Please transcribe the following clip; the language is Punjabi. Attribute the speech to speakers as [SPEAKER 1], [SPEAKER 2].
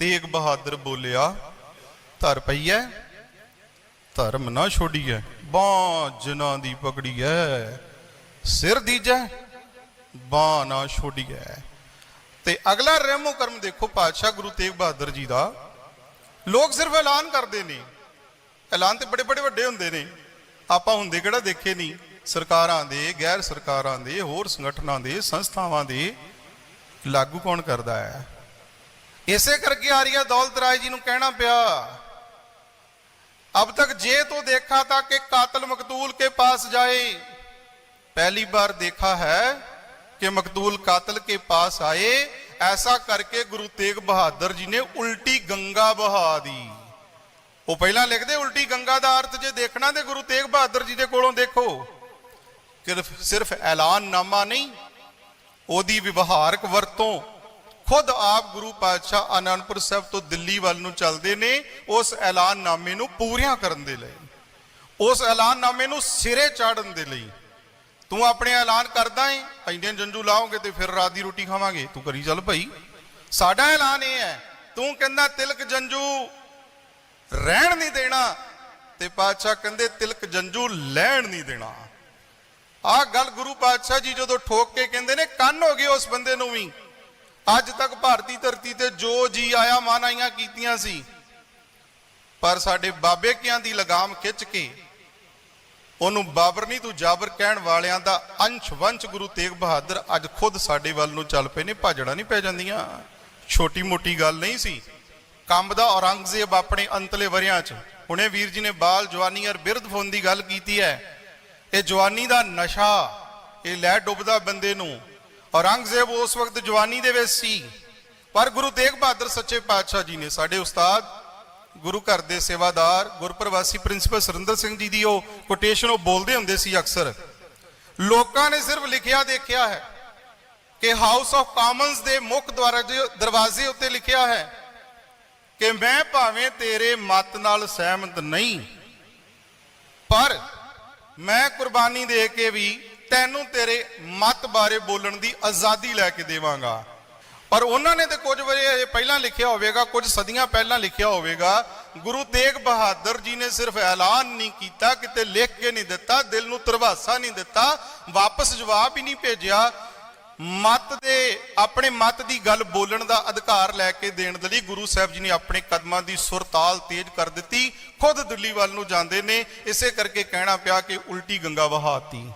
[SPEAKER 1] ਤੇਗ ਬਹਾਦਰ ਬੋਲਿਆ, ਧਰ ਪਈਐ, ਧਰਮ ਨਾ ਛੋੜੀਐ, ਬਾਹ ਜਿਨ੍ਹਾਂ ਦੀ ਪਕੜੀਐ, ਸਿਰ ਦੀਜੈ, ਬਾਹ ਨਾ ਛੋੜੀਐ। ਤੇ ਅਗਲਾ ਰਹਿਮੋ ਕਰਮ ਦੇਖੋ, ਪਾਤਸ਼ਾਹ ਗੁਰੂ ਤੇਗ ਬਹਾਦਰ ਜੀ ਦਾ। ਲੋਕ ਸਿਰਫ ਐਲਾਨ ਕਰਦੇ ਨੇ। ਐਲਾਨ ਤੇ ਬੜੇ ਬੜੇ ਵੱਡੇ ਹੁੰਦੇ ਨੇ। ਆਪਾਂ ਹੁੰਦੇ ਕਿਹੜਾ ਦੇਖੇ ਨਹੀਂ? ਸਰਕਾਰਾਂ ਦੇ, ਗੈਰ ਸਰਕਾਰਾਂ ਦੇ, ਹੋਰ ਸੰਗਠਨਾਂ ਦੇ, ਸੰਸਥਾਵਾਂ ਦੇ। ਲਾਗੂ ਕੌਣ ਕਰਦਾ ਹੈ? ਇਸੇ ਕਰਕੇ ਆਰੀਆ ਦੌਲਤ ਰਾਏ ਜੀ ਨੂੰ ਕਹਿਣਾ ਪਿਆ अब तक जे तो देखा था कि कातल मकतूल के पास जाए पहली बार देखा है कि मकतूल कातल के पास आए ऐसा करके गुरु तेग बहादुर जी ने उल्टी गंगा बहा दी ਉਹ ਪਹਿਲਾਂ ਲਿਖਦੇ ਉਲਟੀ ਗੰਗਾ ਦਾ ਅਰਥ ਜੇ ਦੇਖਣਾ ਤੇ ਗੁਰੂ ਤੇਗ ਬਹਾਦਰ ਜੀ ਦੇ ਕੋਲੋਂ ਦੇਖੋ ਕਿ ਸਿਰਫ ਐਲਾਨਨਾਮਾ ਨਹੀਂ ਉਹਦੀ ਵਿਵਹਾਰਕ ਵਰਤੋਂ ਖੁਦ ਆਪ ਗੁਰੂ ਪਾਤਸ਼ਾਹ ਆਨੰਦਪੁਰ ਸਾਹਿਬ ਤੋਂ ਦਿੱਲੀ ਵੱਲ ਨੂੰ ਚੱਲਦੇ ਨੇ, ਉਸ ਐਲਾਨਨਾਮੇ ਨੂੰ ਪੂਰੀਆਂ ਕਰਨ ਦੇ ਲਈ। ਉਸ ਐਲਾਨਨਾਮੇ ਨੂੰ ਸਿਰੇ ਚਾੜਨ ਦੇ ਲਈ। ਤੂੰ ਆਪਣੇ ਐਲਾਨ ਕਰਦਾ ਏ, ਇੰਡੀਅਨ ਜੰਜੂ ਲਾਓਗੇ ਤੇ ਫਿਰ ਰਾਤ ਦੀ ਰੋਟੀ ਖਾਵਾਂਗੇ। ਤੂੰ ਕਰੀ ਚੱਲ ਭਾਈ। ਸਾਡਾ ਐਲਾਨ ਇਹ ਹੈ, ਤੂੰ ਕਹਿੰਦਾ ਤਿਲਕ ਜੰਜੂ ਰਹਿਣ ਨਹੀਂ ਦੇਣਾ ਤੇ ਪਾਤਸ਼ਾਹ ਕਹਿੰਦੇ ਤਿਲਕ ਜੰਜੂ ਲੈਣ ਨਹੀਂ ਦੇਣਾ। ਆਹ ਗੱਲ ਗੁਰੂ ਪਾਤਸ਼ਾਹ ਜੀ ਜਦੋਂ ਠੋਕ ਕੇ ਕਹਿੰਦੇ ਨੇ, ਕੰਨ ਹੋ ਗਏ ਉਸ ਬੰਦੇ ਨੂੰ ਵੀ। ਅੱਜ ਤੱਕ ਭਾਰਤੀ ਧਰਤੀ ਤੇ ਜੋ ਜੀ ਆਇਆ, ਮਨ ਆਈਆਂ ਕੀਤੀਆਂ ਸੀ। ਪਰ ਸਾਡੇ ਬਾਬੇ ਕਿਆਂ ਦੀ ਲਗਾਮ ਖਿੱਚ ਕੇ, ਉਹਨੂੰ ਬਾਬਰ ਨਹੀਂ ਤੂੰ ਜਾਬਰ ਕਹਿਣ ਵਾਲਿਆਂ ਦਾ ਅੰਸ਼ ਵੰਸ਼ ਗੁਰੂ ਤੇਗ ਬਹਾਦਰ ਅੱਜ ਖੁਦ ਸਾਡੇ ਵੱਲ ਨੂੰ ਚੱਲ ਪਏ ਨੇ, ਭਾਜੜਾ ਨਹੀਂ ਪੈ ਜਾਂਦੀਆਂ। ਛੋਟੀ ਮੋਟੀ ਗੱਲ ਨਹੀਂ ਸੀ। ਕੰਬਦਾ ਔਰੰਗਜ਼ੇਬ ਆਪਣੇ ਅੰਤਲੇ ਵਰਿਆਂ 'ਚ। ਹੁਣੇ ਵੀਰ ਜੀ ਨੇ ਬਾਲ ਜਵਾਨੀ ਔਰ ਬਿਰਧ ਫੋਨ ਦੀ ਗੱਲ ਕੀਤੀ ਹੈ। ਇਹ ਜਵਾਨੀ ਦਾ ਨਸ਼ਾ, ਇਹ ਲੈ ਡੁੱਬਦਾ ਬੰਦੇ ਨੂੰ। ਔਰੰਗਜ਼ੇਬ ਉਸ ਵਕਤ ਜਵਾਨੀ ਦੇ ਵਿੱਚ ਸੀ। ਪਰ ਗੁਰੂ ਤੇਗ ਬਹਾਦਰ ਸੱਚੇ ਪਾਤਸ਼ਾਹ ਜੀ ਨੇ ਸਾਡੇ ਉਸਤਾਦ, ਗੁਰੂ ਘਰ ਦੇ ਸੇਵਾਦਾਰ, ਗੁਰਪ੍ਰਵਾਸੀ ਪ੍ਰਿੰਸੀਪਲ ਸੁਰਿੰਦਰ ਸਿੰਘ ਜੀ ਦੀ ਉਹ ਕੋਟੇਸ਼ਨ ਉਹ ਬੋਲਦੇ ਹੁੰਦੇ ਸੀ ਅਕਸਰ। ਲੋਕਾਂ ਨੇ ਸਿਰਫ ਲਿਖਿਆ ਦੇਖਿਆ ਹੈ ਕਿ ਹਾਊਸ ਆਫ ਕਾਮਨਸ ਦੇ ਮੁੱਖ ਦੁਆਰਾ ਦੇ ਦਰਵਾਜ਼ੇ ਉੱਤੇ ਲਿਖਿਆ ਹੈ ਕਿ ਮੈਂ ਭਾਵੇਂ ਤੇਰੇ ਮਤ ਨਾਲ ਸਹਿਮਤ ਨਹੀਂ, ਪਰ ਮੈਂ ਕੁਰਬਾਨੀ ਦੇ ਕੇ ਵੀ ਤੈਨੂੰ ਤੇਰੇ ਮਤ ਬਾਰੇ ਬੋਲਣ ਦੀ ਆਜ਼ਾਦੀ ਲੈ ਕੇ ਦੇਵਾਂਗਾ। ਪਰ ਉਹਨਾਂ ਨੇ ਤੇ ਕੁਝ ਵਜੇ ਪਹਿਲਾਂ ਲਿਖਿਆ ਹੋਵੇਗਾ, ਕੁਝ ਸਦੀਆਂ ਪਹਿਲਾਂ ਲਿਖਿਆ ਹੋਵੇਗਾ, ਗੁਰੂ ਤੇਗ ਬਹਾਦਰ ਜੀ ਨੇ ਸਿਰਫ ਐਲਾਨ ਨਹੀਂ ਕੀਤਾ, ਕਿਤੇ ਲਿਖ ਕੇ ਨਹੀਂ ਦਿੱਤਾ, ਦਿਲ ਨੂੰ ਤਰਵਾਸਾ ਨਹੀਂ ਦਿੱਤਾ, ਵਾਪਸ ਜਵਾਬ ਹੀ ਨਹੀਂ ਭੇਜਿਆ। ਮਤ ਦੇ, ਆਪਣੇ ਮਤ ਦੀ ਗੱਲ ਬੋਲਣ ਦਾ ਅਧਿਕਾਰ ਲੈ ਕੇ ਦੇਣ ਦੇ ਲਈ ਗੁਰੂ ਸਾਹਿਬ ਜੀ ਨੇ ਆਪਣੇ ਕਦਮਾਂ ਦੀ ਸੁਰਤਾਲ ਤੇਜ਼ ਕਰ ਦਿੱਤੀ। ਖੁਦ ਦਿੱਲੀ ਵੱਲ ਨੂੰ ਜਾਂਦੇ ਨੇ, ਇਸੇ ਕਰਕੇ ਕਹਿਣਾ ਪਿਆ ਕਿ ਉਲਟੀ ਗੰਗਾ ਵਹਾਤੀ।